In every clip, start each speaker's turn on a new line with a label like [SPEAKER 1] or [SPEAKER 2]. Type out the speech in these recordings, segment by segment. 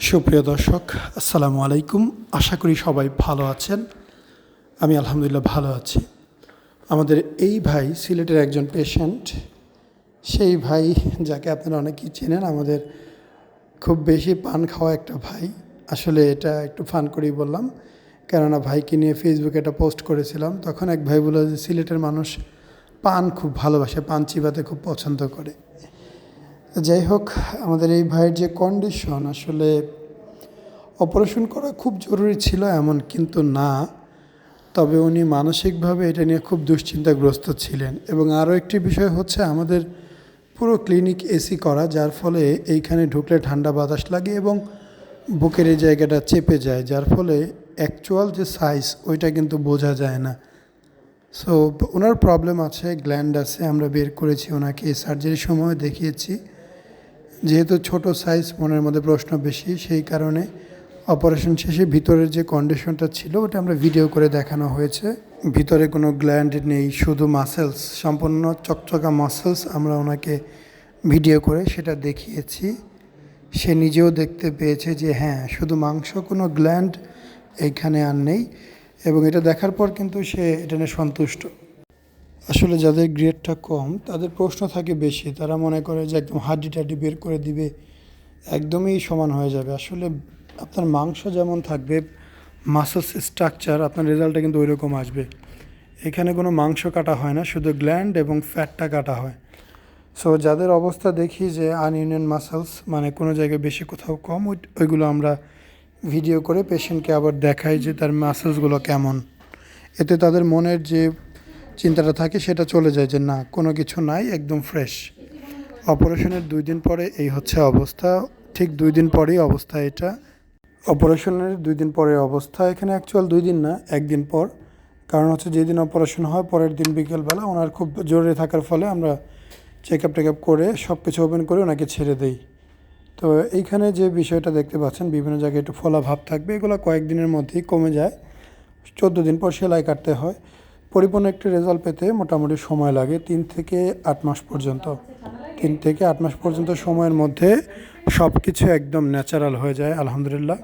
[SPEAKER 1] সুপ্রিয় দর্শক, আসসালামু আলাইকুম। আশা করি সবাই ভালো আছেন। আমি আলহামদুলিল্লাহ ভালো আছি। আমাদের এই ভাই সিলেটের একজন পেশেন্ট সেই ভাই যাকে আপনারা অনেকেই চেনেন, আমাদের খুব বেশি পান খাওয়া একটা ভাই। আসলে এটা একটু ফান করেই বললাম। কেননা ভাইকে নিয়ে ফেসবুকে একটা পোস্ট করেছিলাম। তখন এক ভাই বলল যে, সিলেটের মানুষ পান খুব ভালোবাসে, পান চিবাতে খুব পছন্দ করে। যাই হোক, আমাদের এই ভাইয়ের যে কন্ডিশন আসলে অপারেশন করা খুব জরুরি ছিল এমন কিন্তু না। তবে উনি মানসিকভাবে এটা নিয়ে খুব দুশ্চিন্তাগ্রস্ত ছিলেন এবং আরও একটি বিষয় হচ্ছে আমাদের পুরো ক্লিনিক এসি করা, যার ফলে এইখানে ঢুকলে ঠান্ডা বাতাস লাগে এবং বুকের এই জায়গাটা চেপে যায়, যার ফলে অ্যাকচুয়াল যে সাইজ ওইটা কিন্তু বোঝা যায় না। সো ওনার প্রবলেম আছে গ্ল্যান্ড আছে, আমরা বের করেছি ওনাকে সার্জারির সময় দেখিয়েছি। যেহেতু ছোট সাইজ মনের মধ্যে প্রশ্ন বেশি, সেই কারণে অপারেশন শেষে ভিতরের যে কন্ডিশনটা ছিল, ওটা আমরা ভিডিও করে দেখানো হয়েছে। ভিতরে কোনো গ্ল্যান্ড নেই, শুধু মাসেলস সম্পূর্ণ চকচকা মাসেলস আমরা ওনাকে ভিডিও করে সেটা দেখিয়েছি। সে নিজেও দেখতে পেয়েছে যে হ্যাঁ শুধু মাংস কোনো গ্ল্যান্ড এইখানে আর নেই। এবং এটা দেখার পর কিন্তু সে এটা নিয়ে সন্তুষ্ট। আসলে যাদের গ্রেডটা কম, তাদের প্রশ্ন থাকে বেশি। তারা মনে করে যে একদম হাড্ডি টাড্ডি বের করে দিবে, একদমই সমান হয়ে যাবে। আসলে আপনার মাংস যেমন থাকবে মাসেলস স্ট্রাকচার আপনার রেজাল্টটা কিন্তু ওই রকম আসবে। এখানে কোনো মাংস কাটা হয় না, শুধু গ্ল্যান্ড এবং ফ্যাটটা কাটা হয়। সো যাদের অবস্থা দেখি যে আনইউনিয়ন মাসেলস মানে কোনো জায়গায় বেশি কোথাও কম, ওই, ওইগুলো আমরা ভিডিও করে পেশেন্টকে আবার দেখাই যে তার মাসেলসগুলো কেমন। এতে তাদের মনের যে চিন্তাটা থাকে, সেটা চলে যায় যে না, কোনো কিছু নাই, একদম ফ্রেশ অপারেশনের দুই দিন পরে এই হচ্ছে অবস্থা, ঠিক দুই দিন পরেই অবস্থা এটা। অপারেশনের দুই দিন পরে অবস্থা, এখানে অ্যাকচুয়াল দুই দিন না, একদিন পর। কারণ হচ্ছে যেদিন অপারেশন হয়, পরের দিন বিকেলবেলা ওনার খুব জরুরি থাকার ফলে আমরা চেক আপ টেক আপ করে সব কিছু ওপেন করে ওনাকে ছেড়ে দেই। তো এইখানে যে বিষয়টা দেখতে পাচ্ছেন, বিভিন্ন জায়গায় একটু ফোলা ভাব থাকবে, এগুলো কয়েকদিনের মধ্যেই কমে যায়। চোদ্দ দিন পর সেলাই কাটতে হয়। পরিপূর্ণ একটি রেজাল্ট পেতে মোটামুটি সময় লাগে তিন থেকে আট মাস পর্যন্ত। তিন থেকে আট মাস পর্যন্ত সময়ের মধ্যে সব কিছু একদম ন্যাচারাল হয়ে যায়, আলহামদুলিল্লাহ।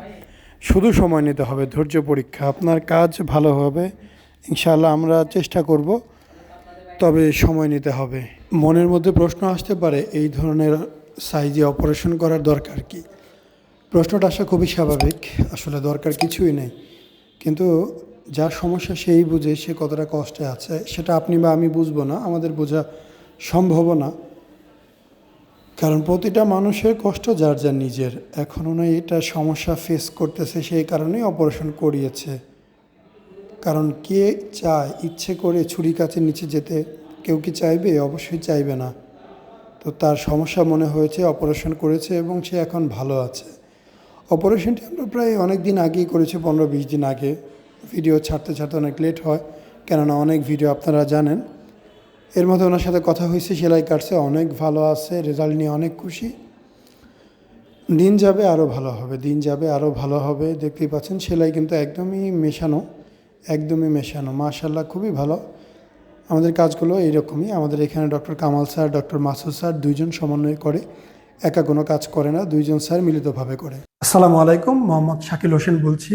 [SPEAKER 1] শুধু সময় নিতে হবে, ধৈর্য পরীক্ষা, আপনার কাজ ভালো হবে, ইনশাআল্লাহ আমরা চেষ্টা করব, তবে সময় নিতে হবে। মনের মধ্যে প্রশ্ন আসতে পারে, এই ধরনের সাইজে অপারেশন করার দরকার কি? প্রশ্নটা আসা খুবই স্বাভাবিক, আসলে দরকার কিছুই নেই। কিন্তু যার সমস্যা সেই বুঝে সে কতটা কষ্টে আছে, সেটা আপনি বা আমি বুঝব না, আমাদের বোঝা সম্ভব না। কারণ প্রতিটা মানুষের কষ্ট যার যার নিজের। এখন উনি এটা সমস্যা ফেস করতেছে, সেই কারণেই অপারেশন করিয়েছে। কারণ কে চায় ইচ্ছে করে ছুরি কাছের নিচে যেতে, কেউ কি চাইবে? অবশ্যই চাইবে না। তো তার সমস্যা মনে হয়েছে অপারেশন করেছে এবং সে এখন ভালো আছে। অপারেশনটি আমরা প্রায় অনেক দিন আগেই করেছি পনেরো বিশ দিন আগে। ভিডিও ছাড়তে ছাড়তে অনেক লেট হয়, কেননা অনেক ভিডিও আপনারা জানেন। এর মধ্যে ওনার সাথে কথা হয়েছে, সেলাই কাটছে, অনেক ভালো আছে, রেজাল্ট নিয়ে অনেক খুশি। দিন যাবে আরও ভালো হবে, দিন যাবে আরও ভালো হবে, দেখতেই পাচ্ছেন, সেলাই কিন্তু একদমই মেশানো একদমই মেশানো মাশাল্লাহ খুবই ভালো। আমাদের কাজগুলো এইরকমই, আমাদের এখানে doctor Kamal sir, doctor Masud sir দুইজন সমন্বয় করে, একা কোনো কাজ করে না, দুইজন স্যার মিলিতভাবে করে। আসসালামু আলাইকুম, মোহাম্মদ শাকিল হোসেন বলছি।